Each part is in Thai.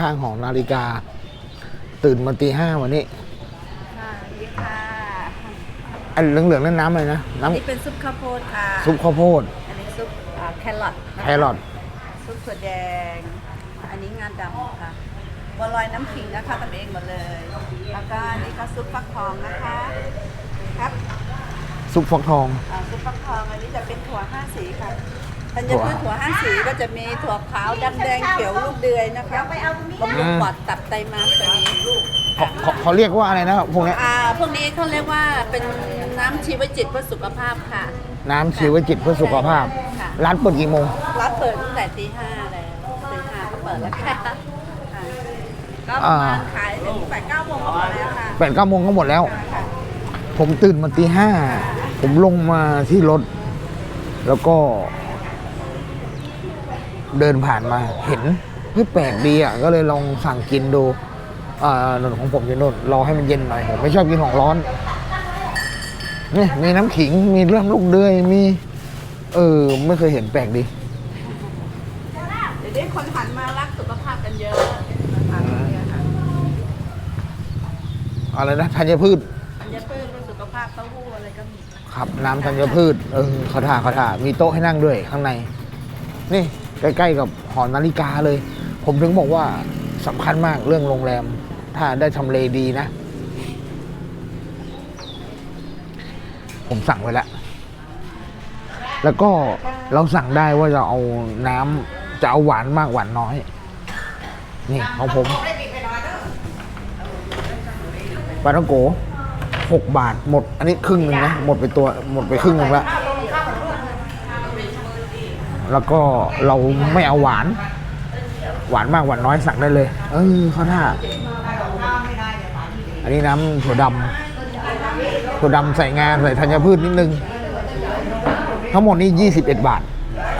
ข้างๆหอนาฬิกา ตื่นมาตีห้าวันนี้ค่ะดีค่ะอันเหลืองๆนั่นน้ำอะไรนะอันนี้น้ำเป็นซุปข้าวโพดค่ะซุปข้าวโพดอันนี้ซุปอ่าแครอทนะะแครอทซุปถั่วแดง อันนี้งาดำค่ะบัวลอยน้ำขิงนะคะทำเองหมดเลย แล้วก็อันนี้ก็ซุปฟักทองนะคะ ครับซุปฟักทองอ่าซุปฟักทองอันนี้จะเป็นถั่วห้าสีค่ะ ธัญถั่วพืชถั่วห้าสีก็จะมีถั่วขาวดำแดงเขียวลูกเดือยนะคะบำรุงปอดตับไตม้ามตัวนี้เขาเขาเขาเรียกว่าอะไรนะพวกเนี้ยอ่าพวกนี้เขาเรียกว่าเป็นน้ำชีวจิตเพื่อสุขภาพค่ะน้ำชีวจิตเพื่อสุขภาพ ค่ะร้านเปิดกี่โมงร้านเปิดตั้งแต่ตีห้าแล้วตีห้าก็เปิดแล้วค่ะค่ะก็ประอ่ามาณขายถึงแปดเก้าโมงก็หมดแล้วค่ะแปดเก้าโมงก็หมดแล้ว ค่ะ ผมตื่นมาตีห้าผมลงมาที่รถ แล้วก็ เดินผ่านมาเห็นเฮ้ยแปลกดีอะก็เลยลองสั่งกินดูอ่านนของผมอยู่นนรอให้มันเย็นหน่อยผมไม่ชอบกินของร้อนนี่มีน้ำขิงมีเรื่องลูกเดือยมี เออ ไม่เคยเห็นแปลกดีเดี๋ยวนี้คนหันมารักสุขภาพกันเยอะนะคะเนี่ยค่ะอะไรนะธัญพืชอันนี้เพื่อเพื่อสุขภาพเต้าหู้อะไรก็มีครับน้ำธัญพืชเออเขาท่าเขาท่ามีโต๊ะให้นั่งด้วยข้างใน นี่ ใกล้ๆกับหอนาฬิกาเลย ผมถึงบอกว่าสำคัญมากเรื่องโรงแรม ถ้าได้ทำเลดีนะ ผมสั่งไว้แล้ว แล้วก็เราสั่งได้ว่าจะเอาน้ำจะเอาหวานมากหวานน้อย นี่ของผมปลาท่องโกหกบาทหมด อันนี้ครึ่งหนึ่งนะ หมดไปตัวหมดไปครึ่งหนึ่งแล้ว แล้วก็เราไม่เอาหวาน หวานมากหวานน้อยสั่งได้เลย เออเขาท่าอันนี้น้ำถั่วดำถั่วดำใส่งาใส่ธัญพืชนิดนึง ทั้งหมดนี่ 21 บาท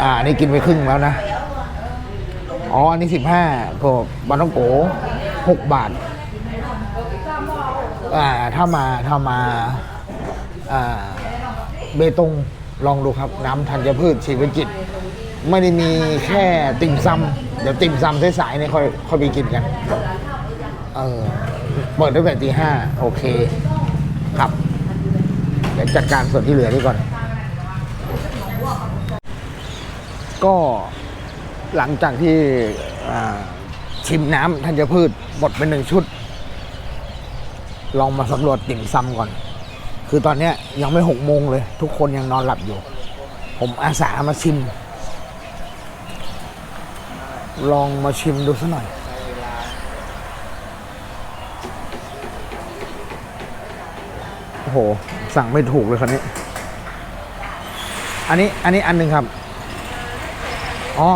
อ่านี่กินไปครึ่งแล้วนะ อ๋อ อันนี้ 15ก็บานต้องโก6บาท อ่า ถ้ามาถ้ามา อ่า เบตง ลองดูครับน้ำธัญพืชชีวจิตไม่ได้มีแค่ติ่มซำเดี๋ยวติ่มซำสายๆเนี่ยค่อยค่อยไปกินกัน เออเปิดตั้งแต่ตีห้าโอเค ครับ เดี๋ยวจัดการส่วนที่เหลือนี่ก่อน ก็หลังจากที่ชิมน้ำธัญพืชหมดไปหนึ่งชุด ลองมาสำรวจติ่มซำก่อน คือตอนนี้ยยังไม่หกโมงเลย ทุกคนยังนอนหลับอยู่ ผมอาสามาชิม ลองมาชิมดูสักหน่อย โอ้โห สั่งไม่ถูกเลยคันนี้ อันนี้อันนี้อันหนึ่งครับ อ๋อ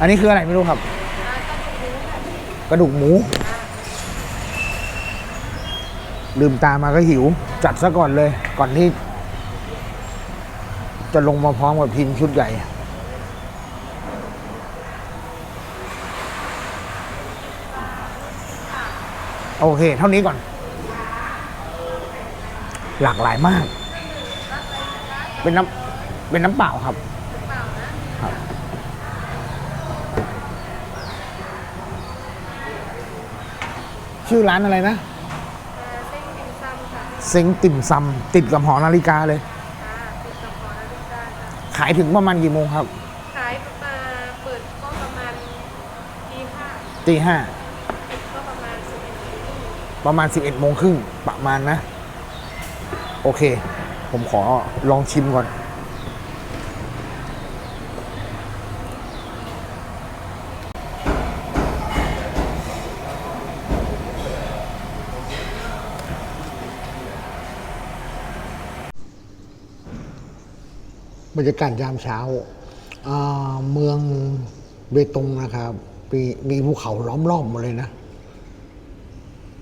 อันนี้คืออะไรไม่รู้ครับ กระดูกหมู ลืมตามาก็หิว จัดซะก่อนเลย ก่อนที่ จะลงมาพร้อมกับพิมชุดใหญ่โอเค เท่านี้ก่อน หลากหลายมาก เป็นน้ำเป็นน้ำเปล่าครับครับ ชื่อร้านอะไรนะ เซ็งติ่มซำติดกับหอนาฬิกาเลยขายถึงประมาณกี่โมงครับขายมาเปิดก็ประมาณตีห้าตีห้าปิดก็ประมาณสิบเอ็ดโมงประมาณ 11โมงครึ่งประมาณนะ โอเค ผมขอลองชิมก่อน บรรยากาศยามเช้า เมืองเบตงนะครับ มีมีภูเขาล้อมรอบหมดเลยนะ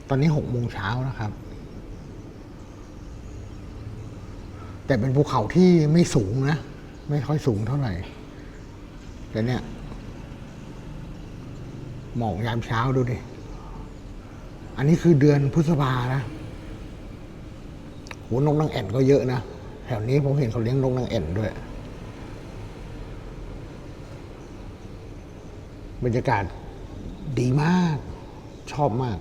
ตอนนี้หกโมงเช้านะครับ แต่เป็นภูเขาที่ไม่สูงนะ ไม่ค่อยสูงเท่าไหร่ แต่เนี่ย หมอกยามเช้าดูดิ อันนี้คือเดือนพฤษภานะโหนกนางแอ่นก็เยอะนะ แถวนี้ผมเห็นเขาเลี้ยงนกนางแอ่นด้วย บรรยากาศดีมาก ชอบมาก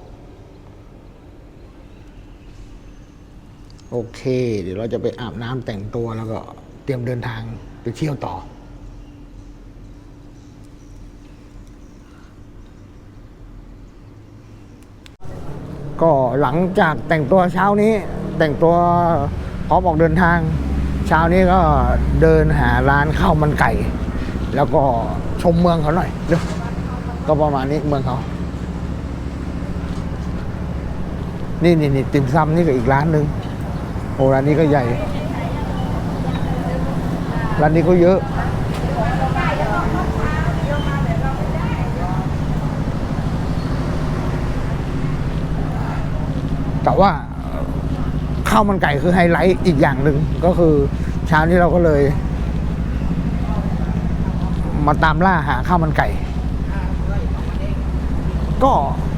โอเค เดี๋ยวเราจะไปอาบน้ำแต่งตัวแล้วก็เตรียมเดินทางไปเที่ยวต่อก็หลังจากแต่งตัวเช้านี้แต่งตัว พร้อมออกเดินทาง เช้านี้ก็เดินหาร้านข้าวมันไก่ แล้วก็ชมเมืองเขาหน่อยเดี๋ยวก็ประมาณนี้เมืองเขา นี่นี่นี่ติ่มซำนี่ก็อีกร้านหนึ่งโอ้ร้านนี้ก็ใหญ่ ร้านนี้ก็เยอะแต่ว่า ข้าวมันไก่คือไฮไลท์อีกอย่างหนึ่งก็คือเช้านี้เราก็เลย มาตามล่าหาข้าวมันไก่ ก็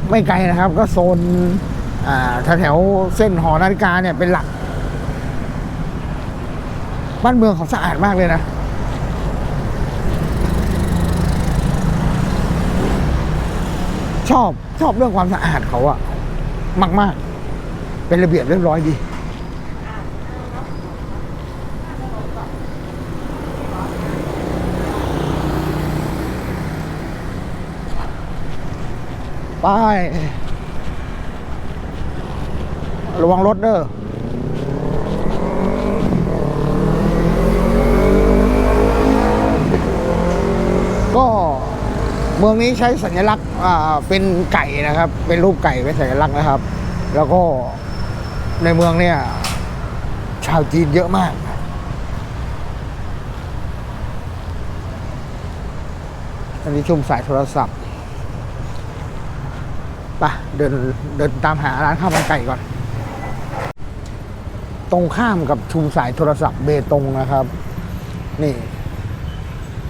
ไม่ไกลนะครับ ก็โซนอ่าแถวๆเส้นหอนาฬิกาเนี่ยเป็นหลัก บ้านเมืองเขาสะอาดมากเลยนะชอบชอบเรื่องความสะอาดเขาอะมาก ๆ เป็นระเบียบเรียบร้อยดี ไป ระวังรถเด้อก็เมืองนี้ใช้สัญลักษณ์เป็นไก่นะครับ เป็นรูปไก่เป็นสัญลักษณ์นะครับ แล้วก็ในเมืองเนี่ย ชาวจีนเยอะมาก อันนี้ชุมสายโทรศัพท์ ไปเดินเดินตามหาร้านข้าวมันไก่ก่อน ตรงข้ามกับชุมสายโทรศัพท์เบตงนะครับ นี่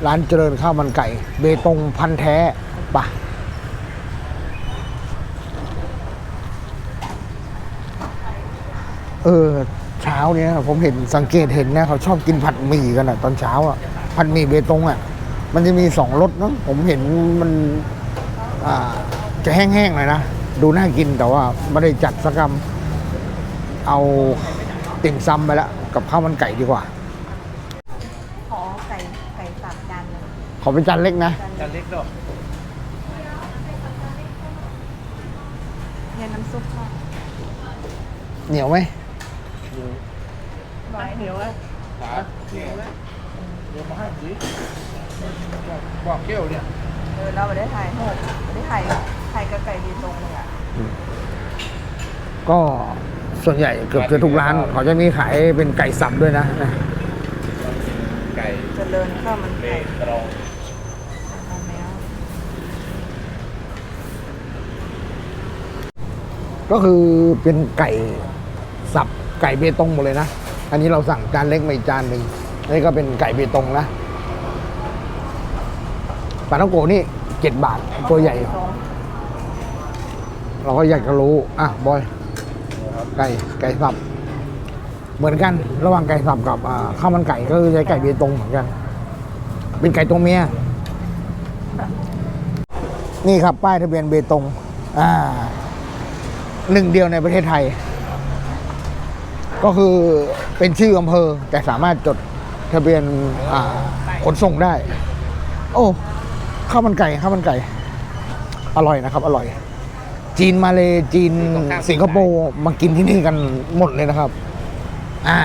ร้านเจริญข้าวมันไก่ เบตงพันแท้ปะเออเช้าเนี้ยผมเห็นสังเกตเห็นนะเขาชอบกินผัดหมี่กันอะตอนเช้าอะผัดหมี่เบตงอะมันจะมีสองรสเนอะผมเห็นมัน อ่า จะแห้งๆหน่อยนะ ดูน่ากินแต่ว่าไม่ได้จัดสักกำเอาติ่มซำไปแล้วกับข้าวมันไก่ดีกว่า ขอไก่ไก่สับจานหนึ่งขอเป็นจานเล็กนะจานเล็กดอกเนี่ยน้ำซุปค่ะเหนียวไหมร้อยเหนียวอะบอกเกี้ยวเนี่ย เออเราไม่ได้ถ่ายหกไม่ได้ถ่าย ถ่ายกับไก่ดีตรงเลยอะก็ส่วนใหญ่เกือบจะทุกร้าน เขาจะมีขายเป็นไก่สับด้วยนะนะไก่เจริญข้าวมันเลไก่ตรองเอาแมวก็คือเป็นไก่สับไก่เบตงหมดเลยนะ อันนี้เราสั่งจานเล็กมาอีกจานหนึ่งอันนี้ก็เป็นไก่เบตงนะปลาท่องโกนี่เจ็ดบาทตัวใหญ่ เราก็อยากจะรู้ อะบอย ไก่ไก่สับ เหมือนกัน ระหว่างไก่สับกับข้าวมันไก่ก็คือใช้ไก่เบตงเหมือนกัน เป็นไก่ตัวเมีย นี่ครับป้ายทะเบียนเบตง อ่า หนึ่งเดียวในประเทศไทย ก็คือเป็นชื่ออำเภอ แต่สามารถจดทะเบียนขนส่งได้ โอ้ข้าวมันไก่ข้าวมันไก่ อร่อยนะครับ อร่อย จีนมาเลยจีนสิงคโปร์มากินที่นี่กันหมดเลยนะครับ อ่า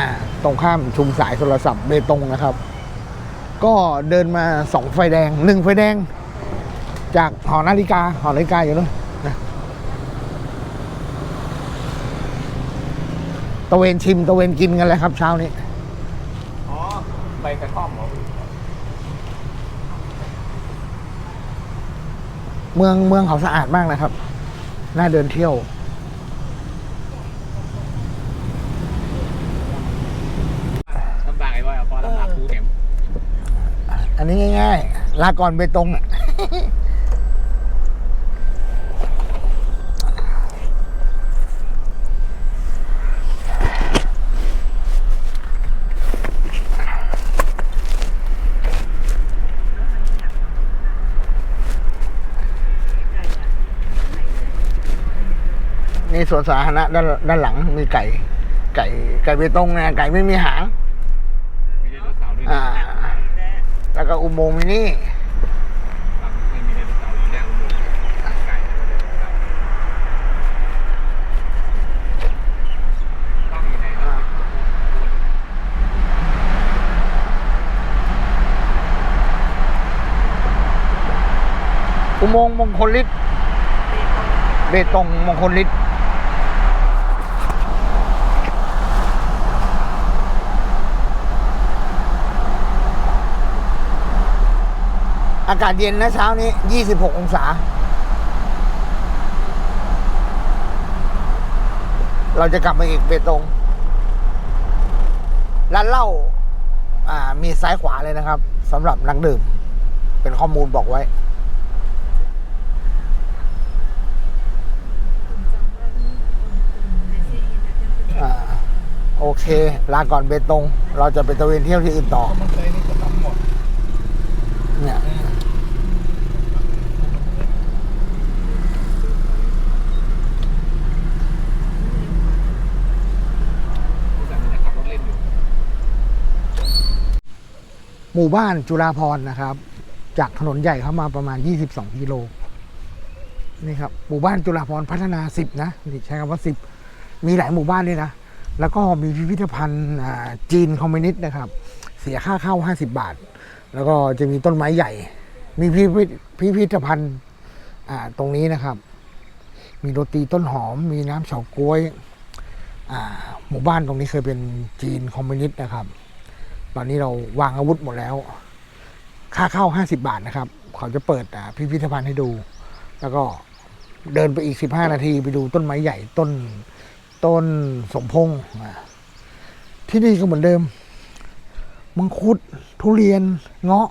ตรงข้ามชุมสายโทรศัพท์เบตงนะครับ ก็เดินมาสองไฟแดงหนึ่งไฟแดง จากหอนาฬิกาหอนาฬิกาอยู่นู้นนะตะเวนชิมตะเวนกินกันเลยครับ เช้านี้อ๋อใบกระท่อมเหรอเมืองเมืองเขาสะอาดมากนะครับ น่าเดินเที่ยว ลำบากไอ้บอยอะพอลำบากกูเข็ม อันนี้ง่ายๆ ลาก่อนเบตงอะ นี่สวนสาธารณะด้านด้านหลังมีไก่ ไก่ไก่เบตงนะไก่ไม่มีหาง มีไดโนเสาร์ด้วยอ่า แล้วก็อุโมงค์มินี่บางไม่มีไดโนเสาร์อยู่แน่อุโมงค์ตั้งไก่แล้วก็ไดโนเสาร์ตั้งอยู่ไหนครับอุโมงค์มงคลฤทธิ์เบตงมงคลฤทธิ์ อากาศเย็นนะเช้านี้ 26 องศา เราจะกลับมาอีกเบตงร้านเหล้าอ่า มีซ้ายขวาเลยนะครับสำหรับนักดื่ม เป็นข้อมูลบอกไว้ อ่า โอเค ลาก่อนเบตง เราจะไปตะเวนเที่ยวที่อื่นต่อมันเคยนี่ก็ต้องหมด เนี่ย แต่มันจะขับรถเล่นอยู่ หมู่บ้านจุฬาพรนะครับ จากถนนใหญ่เข้ามาประมาณ 22กิโลนี่ครับหมู่บ้านจุฬาพรพัฒนา 10 นะนี่ใช้คำว่า 10 มีหลายหมู่บ้านด้วยนะ แล้วก็มีพิพิธภัณฑ์จีนคอมมิวนิสต์นะครับ เสียค่าเข้า 50 บาท แล้วก็จะมีต้นไม้ใหญ่ มีพิพิธพิธภัณฑ์ตรงนี้นะครับ มีโรตีต้นหอม มีน้ำเฉาก๊วยหมู่บ้านตรงนี้เคยเป็นจีนคอมมิวนิสต์นะครับ ตอนนี้เราวางอาวุธหมดแล้ว ค่าเข้า 50 บาทนะครับ เขาจะเปิดพิพิธภัณฑ์ให้ดู แล้วก็เดินไปอีก 15 นาทีไปดูต้นไม้ใหญ่ต้นต้นสมพงษ์ที่นี่ก็เหมือนเดิม มังคุดทุเรียนเงาะ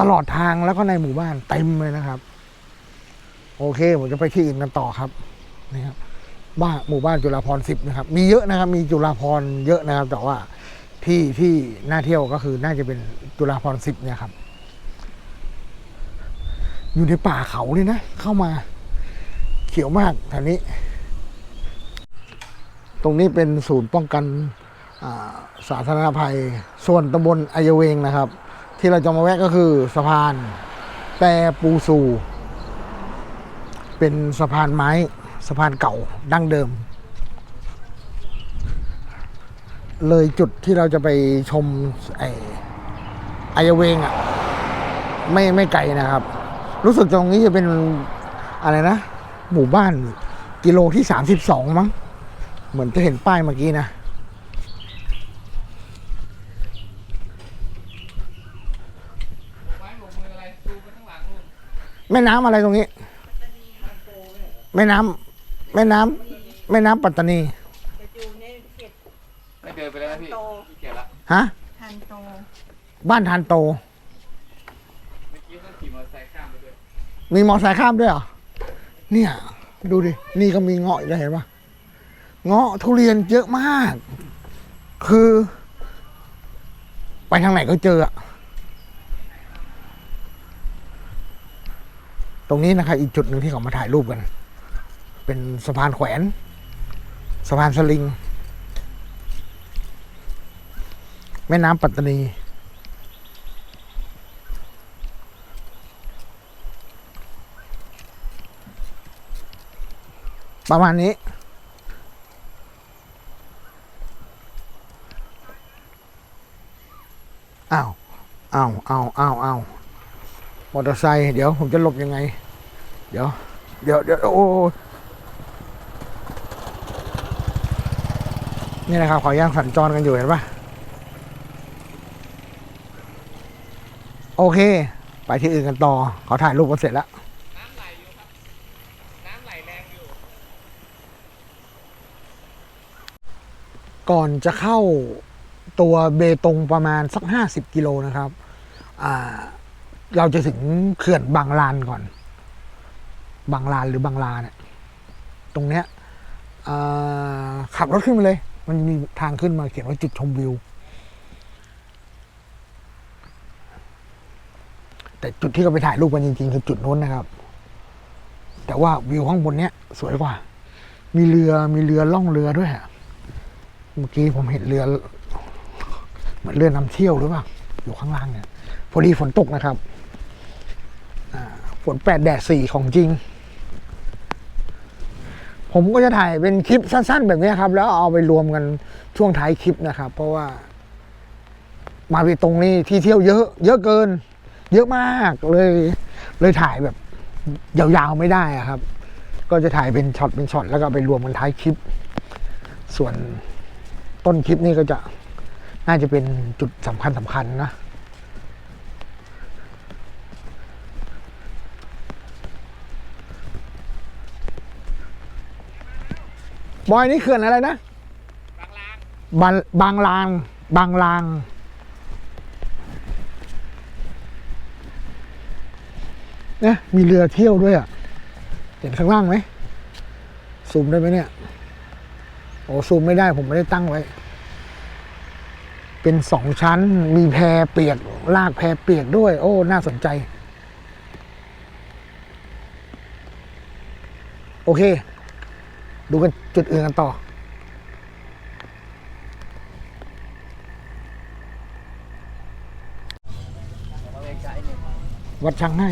ตลอดทางแล้วก็ในหมู่บ้านเต็มเลยนะครับ โอเคผมจะไปที่อื่นกันต่อครับนี่ครับบ้านหมู่บ้านจุฬาพรสิบนะครับ มีเยอะนะครับ มีจุฬาพรเยอะนะครับ แต่ว่า ที่ที่น่าเที่ยวก็คือน่าจะเป็นจุฬาพรสิบเนี่ยครับ อยู่ในป่าเขาเลยนะ เข้ามาเขียวมากแถวนี้ ตรงนี้เป็นศูนย์ป้องกันสาธารณภัย ส่วนตำบลอายเวงนะครับ ที่เราจะมาแวะก็คือสะพาน แต่ปูซูเป็นสะพานไม้ สะพานเก่าดั้งเดิม เลยจุดที่เราจะไปชมไอ้อยเวงอะ ไม่ไม่ไกลนะครับ รู้สึกตรงนี้จะเป็นอะไรนะ หมู่บ้านกิโลที่สามสิบสองมั้ง เหมือนจะเห็นป้ายเมื่อกี้นะแม่น้ำอะไรตรงนี้ แม่น้ำแม่น้ำแม่น้ำปัตตานี จะอยู่ในเขต ไม่เดินไปแล้วนะพี่โตขี้เกียจละฮะทันโตบ้านทานโต เมื่อกี้ต้องขี่มอเตอร์ไซค์ข้ามไปด้วยมีมอไซค์ข้ามด้วยเหรอ เนี่ย ดูดิ นี่ก็มีเงาะอีกแล้วเห็นปะเงาะทุเรียนเยอะมาก คือ ไปทางไหนก็เจออะตรงนี้นะครับ อีกจุดหนึ่งที่เขามาถ่ายรูปกัน เป็นสะพานแขวน สะพานสลิง แม่น้ำปัตตานีประมาณนี้ อ้าว อ้าว อ้าว อ้าว อ้าว มอเตอร์ไซค์ เดี๋ยวผมจะหลบยังไง เดี๋ยว เดี๋ยว เดี๋ยว โอ้ นี่นะครับขาย่างสัญจรกันอยู่เห็นปะ โอเค ไปที่อื่นกันต่อเขาถ่ายรูปกันเสร็จแล้วน้ำไหลอยู่ครับ น้ำไหลแรงอยู่ ก่อนจะเข้าตัวเบตงประมาณสักห้าสิบกิโลนะครับเราจะถึงเขื่อนบางลานก่อน บางลานหรือบางลาเนี่ยตรงเนี้ยขับรถขึ้นมาเลย มันมีทางขึ้นมาเขียนว่าจุดชมวิว แต่จุดที่เราไปถ่ายรูปกันจริงๆคือจุดนู้นนะครับ แต่ว่าวิวข้างบนเนี้ยสวยกว่า มีเรือมีเรือล่องเรือด้วยอะเมื่อกี้ผมเห็นเรือเหมือนเรือนำเที่ยวหรือเปล่าอยู่ข้างล่างเนี่ยพอดีฝนตกนะครับฝนแปดแดดสี่ของจริง ผมก็จะถ่ายเป็นคลิปสั้น ๆ แบบนี้ครับ แล้วเอาไปรวมกันช่วงท้ายคลิปนะครับ เพราะว่า มาไปตรงนี้ที่เที่ยวเยอะ เยอะเกิน เยอะมากเลยเลยถ่ายแบบยาวๆไม่ได้อะครับ ก็จะถ่ายเป็นช็อตเป็นช็อตแล้วก็ไปรวมกันท้ายคลิป ส่วนต้นคลิปนี่ก็จะน่าจะเป็นจุดสำคัญสำคัญนะบอยนี่เขื่อนอะไรนะ บางบางลาง บางลาง นี่ยมีเรือเที่ยวด้วยอะเห็นข้างล่างไหมซูมได้ไหมเนี่ยโอ้ซูมไม่ได้ผมไม่ได้ตั้งไว้ เป็นสองชั้นมีแพเปียก ลากแพเปียกด้วย โอ้ น่าสนใจ โอเค ดูกันจุดอื่นกันต่อวัดช้างให้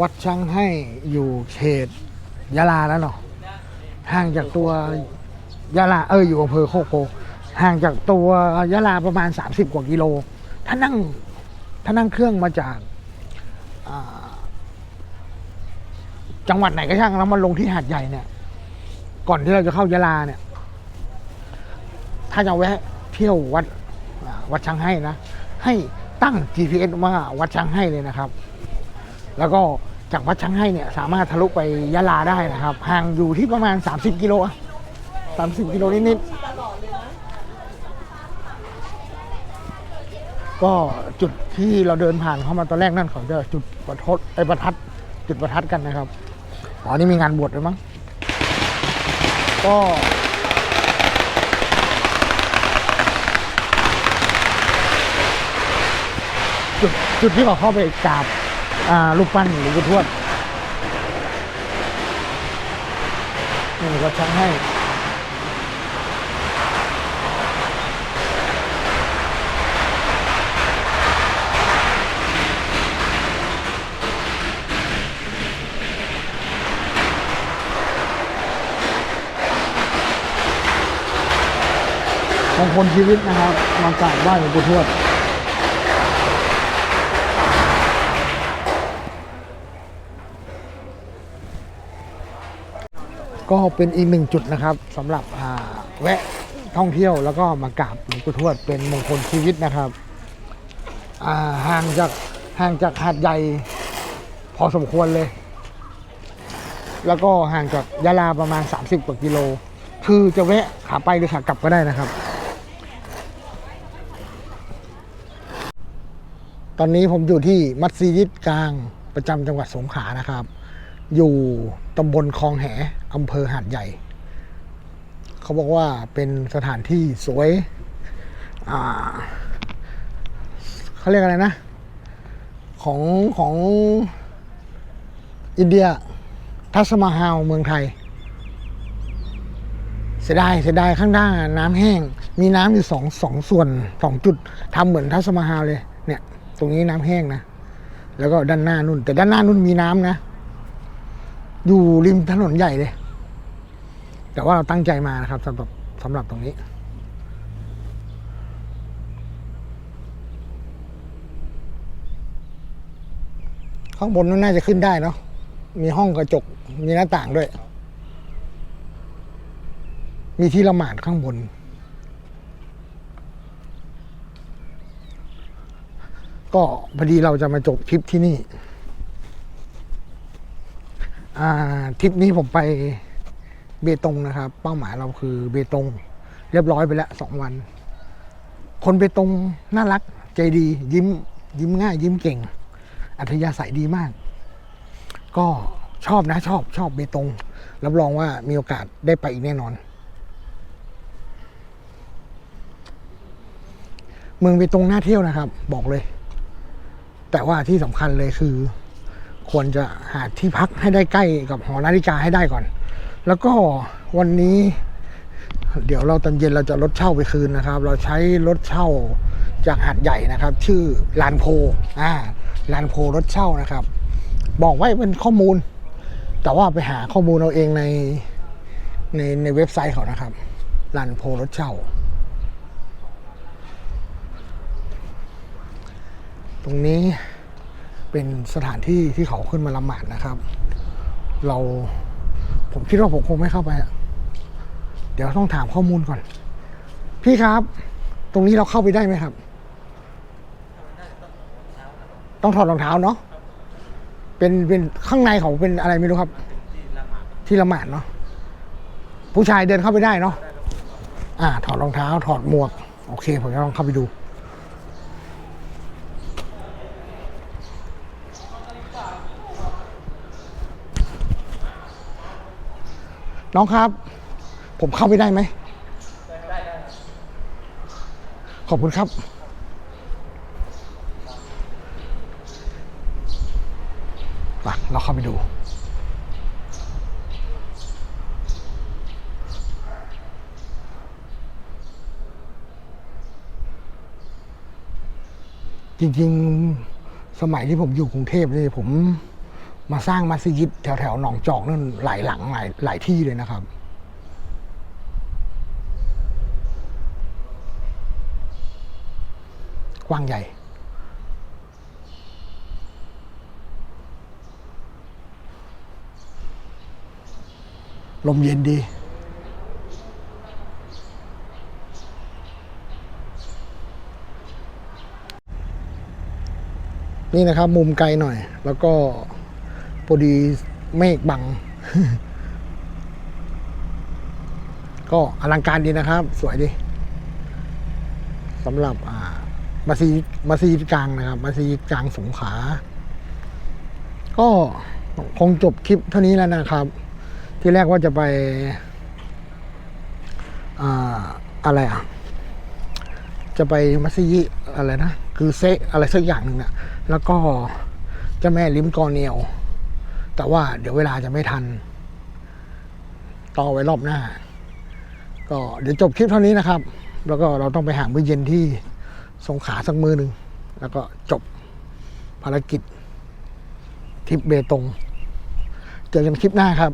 วัดช้างให้อยู่เขตยะลาแล้วเนาะห่างจากตัวยะลาเอออยู่อำเภอโคกโพห่างจากตัวยะลาประมาณ 30 กว่ากิโล ถ้านั่งถ้านั่งเครื่องมาจากจังหวัดไหนก็ช่างแล้วมาลงที่หาดใหญ่เนี่ย ก่อนที่เราจะเข้ายะลาเนี่ย ถ้าจะแวะเที่ยววัดวัดช้างให้นะ ให้ตั้ง GPS ว่าวัดช้างให้เลยนะครับ แล้วก็จากวัดช้างให้เนี่ยสามารถทะลุไปยะลาได้นะครับห่างอยู่ที่ประมาณ 30 กิโลอะ30 กิโลนิดๆก็จุดที่เราเดินผ่านเข้ามาตอนแรกนั่นเขาจะจุดประทัดไอประทัดจุดประทัดกันนะครับอ๋อนี่มีงานบวชด้วยมั้งก็จุดจุดที่เขาเข้าไปกราบ รูปปั้นหลวงปู่ทวดนี่ก็ช่างให้มงคลชีวิตนะครับมากราบไหว้หลวงปู่ทวด ก็เป็นอีกหนึ่งจุดนะครับสำหรับแวะท่องเที่ยวแล้วก็มากราบหลวงปู่ทวดเป็นมงคลชีวิตนะครับห่างจากห่างจากหาดใหญ่พอสมควรเลย แล้วก็ห่างจากยะลาประมาณ 30 กว่ากิโล คือจะแวะขาไปหรือขากลับก็ได้นะครับ ตอนนี้ผมอยู่ที่มัสยิดกลางประจำจังหวัดสงขลานะครับ อยู่ตำบลคลองแหอำเภอหาดใหญ่ เขาบอกว่าเป็นสถานที่สวยเขาเรียกอะไรนะ ของของอินเดีย ทัสมาฮาลเมืองไทย เสียดายเสียดายข้างหน้าน้ำแห้ง มีน้ำอยู่สองสองส่วนสองจุดทำเหมือนทัสมาฮาลเลย เนี่ย ตรงนี้น้ำแห้งนะ แล้วก็ด้านหน้านุ่น แต่ด้านหน้านุ่นมีน้ำนะ อยู่ริมถนนใหญ่เลย แต่ว่าเราตั้งใจมานะครับสำหรับสำหรับตรงนี้ ข้างบนนั้นน่าจะขึ้นได้เนาะมีห้องกระจก มีหน้าต่างด้วย มีที่ละหมาดข้างบน ก็พอดีเราจะมาจบทริปที่นี่ ทริปนี้ผมไปเบตงนะครับ เป้าหมายเราคือเบตง เรียบร้อยไปแล้วสองวัน คนเบตงน่ารัก ใจดียิ้มยิ้มง่าย ยิ้มเก่ง อัธยาศัยดีมาก ก็ชอบนะชอบชอบเบตง รับรองว่ามีโอกาสได้ไปอีกแน่นอน เมืองเบตงน่าเที่ยวนะครับ บอกเลย แต่ว่าที่สำคัญเลยคือ ควรจะหาที่พักให้ได้ใกล้กับหอนาฬิกาให้ได้ก่อน แล้วก็วันนี้ เดี๋ยวเราตอนเย็นเราจะรถเช่าไปคืนนะครับ เราใช้รถเช่าจากหาดใหญ่นะครับ ชื่อลานโพอ่าลานโพรถเช่านะครับ บอกไว้เป็นข้อมูล แต่ว่าไปหาข้อมูลเราเองในในในเว็บไซต์เขานะครับลานโพรถเช่า ตรงนี้ เป็นสถานที่ที่เขาขึ้นมาละหมาดนะครับ เราผมคิดว่าผมคงไม่เข้าไปเดี๋ยวต้องถามข้อมูลก่อน พี่ครับ ตรงนี้เราเข้าไปได้ไหมครับ ต้องถอดรองเท้าเนาะเป็นเป็นข้างในเขาเป็นอะไรไม่รู้ครับ ที่ละหมาดเนาะผู้ชายเดินเข้าไปได้เนาะอ่า ถอดรองเท้า ถอดหมวก โอเค ผมจะลองเข้าไปดู น้องครับ ผมเข้าไปได้ไหมขอบคุณครับไปเราเข้าไปดู จริงๆ สมัยที่ผมอยู่กรุงเทพนี่ผม มาสร้างมัสยิดแถวๆหนองจอกนั่นหลายหลังหลายหลายที่เลยนะครับ กว้างใหญ่ ลมเย็นดีนี่นะครับมุมไกลหน่อย แล้วก็ พอดีเมฆบัง ก็อลังการดีนะครับ สวยดีสำหรับอ่ามัสยิดมัสยิดกลางนะครับมัสยิดกลางสงขา ก็คงจบคลิปเท่านี้แล้วนะครับ ที่แรกว่าจะไปอ่าอะไรอะ จะไปมัสยิดอะไรนะ คือเซอะไรสักอย่างหนึ่งนะแล้วก็เจ้าแม่ลิมกอร์เนียว แต่ว่าเดี๋ยวเวลาจะไม่ทัน ต่อไว้รอบหน้า ก็เดี๋ยวจบคลิปเท่านี้นะครับ แล้วก็เราต้องไปหามื้อเย็นที่สงขาสักมือหนึ่งแล้วก็จบภารกิจทริปเบตง เจอกันคลิปหน้าครับ